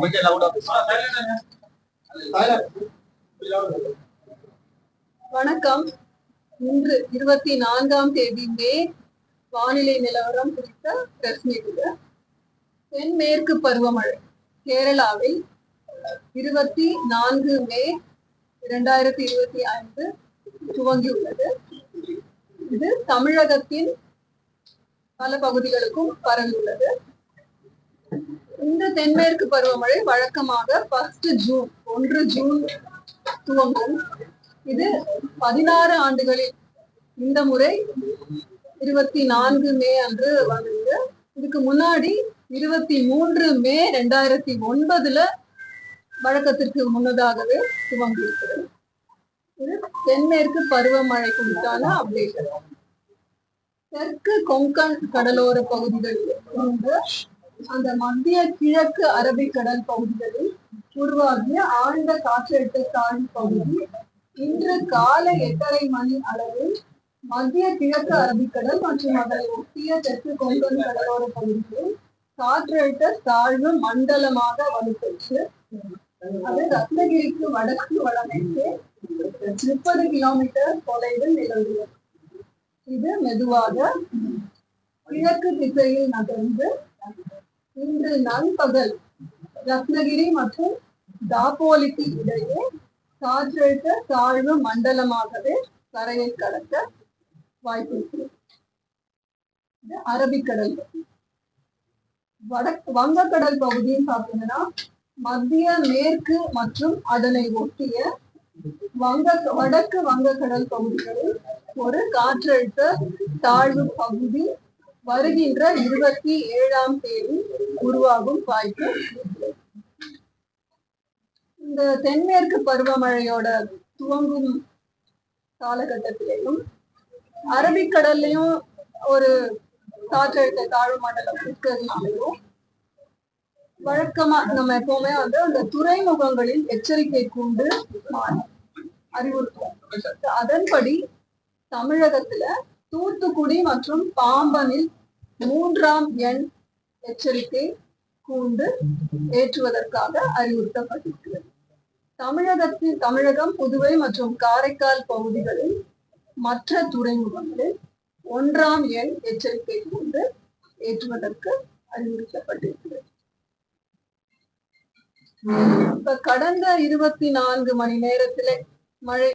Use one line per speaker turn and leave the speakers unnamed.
கொஞ்சம் லவுடா
வணக்கம். இன்று இருபத்தி நான்காம் தேதி மே வானிலை நிலவரம் குறித்த மீட் தென்மேற்கு பருவமழை. கேரளாவில் இருபத்தி நான்கு மே இரண்டாயிரத்தி இருபத்தி ஐந்து துவங்கியுள்ளது. இது தமிழகத்தின் பல பகுதிகளுக்கும் பரவியுள்ளது. இந்த தென்மேற்கு பருவமழை வழக்கமாக ஃபர்ஸ்ட் ஜூன் ஒன்று ஜூன் துவங்கும் இது பதினாறு ஆண்டுகளில் இந்த முறை இருபத்தி நான்கு மே அன்று வந்தது. இதுக்கு முன்னாடி இருபத்தி மூன்று மே ரெண்டாயிரத்தி ஒன்பதுல வழக்கத்திற்கு முன்னதாகவே துவங்கியிருக்கிறது. இது தென்மேற்கு பருவமழை குறித்தான அப்டேட் தெற்கு கொங்கன் கடலோர பகுதிகளில் அந்த மத்திய கிழக்கு அரபிக்கடல் பகுதிகளில் உருவாகிய ஆழ்ந்த காற்றழுத்த தாழ்வு பகுதி இன்று காலை எட்டரை மணி அளவில் மத்திய கிழக்கு அரபிக்கடல் மற்றும் அதனை ஒட்டிய தெற்கு கொங்கன் கடலோர பகுதியில் காற்றழுத்த தாழ்வு மண்டலமாக வலுப்பெற்று அது ரத்னகிரிக்கு வடக்கு வடமேற்கு முப்பது கிலோமீட்டர் தொலைவில் நிலவுகிறது. இது மெதுவாக கிழக்கு திசையில் நகர்ந்து இன்று நண்பகல் ரத்னகிரி மற்றும் தாப்போலிக்கு இடையே காற்றழுத்த தாழ்வு மண்டலமாகவே கரையை கடக்க வாய்ப்பு இருக்கு. இது அரபிக்கடல் வட வங்கக்கடல் பகுதியும் பார்த்தீங்கன்னா மத்திய மேற்கு மற்றும் அதனை ஒட்டிய வங்க வடக்கு வங்கக்கடல் பகுதிகளில் ஒரு காற்றழுத்த தாழ்வு பகுதி வருகின்ற இருபத்தி ஏழாம் தேதி உருவாகும் வாய்ப்பு. இந்த தென்மேற்கு பருவமழையோட துவங்கும் காலகட்டத்திலையும் அரபிக்கடல்லையும் ஒரு காற்றழுத்த தாழ்வு மண்டலம் இருக்கிறதுனாலையும் வழக்கமா நம்ம எப்பவுமே வந்து அந்த துறைமுகங்களில் எச்சரிக்கை கூண்டு மா- அறிவுறுத்துவோம். அதன்படி தமிழகத்துல தூத்துக்குடி மற்றும் பாம்பனில் மூன்றாம் எண் எச்சரிக்கை கூண்டு ஏற்றுவதற்காக அறிவுறுத்தப்பட்டிருக்கிறது. தமிழகத்தில் தமிழகம் புதுவை மற்றும் காரைக்கால் பகுதிகளில் மற்ற துறைமுகங்களில் ஒன்றாம் எண் எச்சரிக்கை கூண்டு ஏற்றுவதற்கு அறிவுறுத்தப்பட்டிருக்கிறது. இப்ப கடந்த இருபத்தி நான்கு மணி நேரத்திலே மழை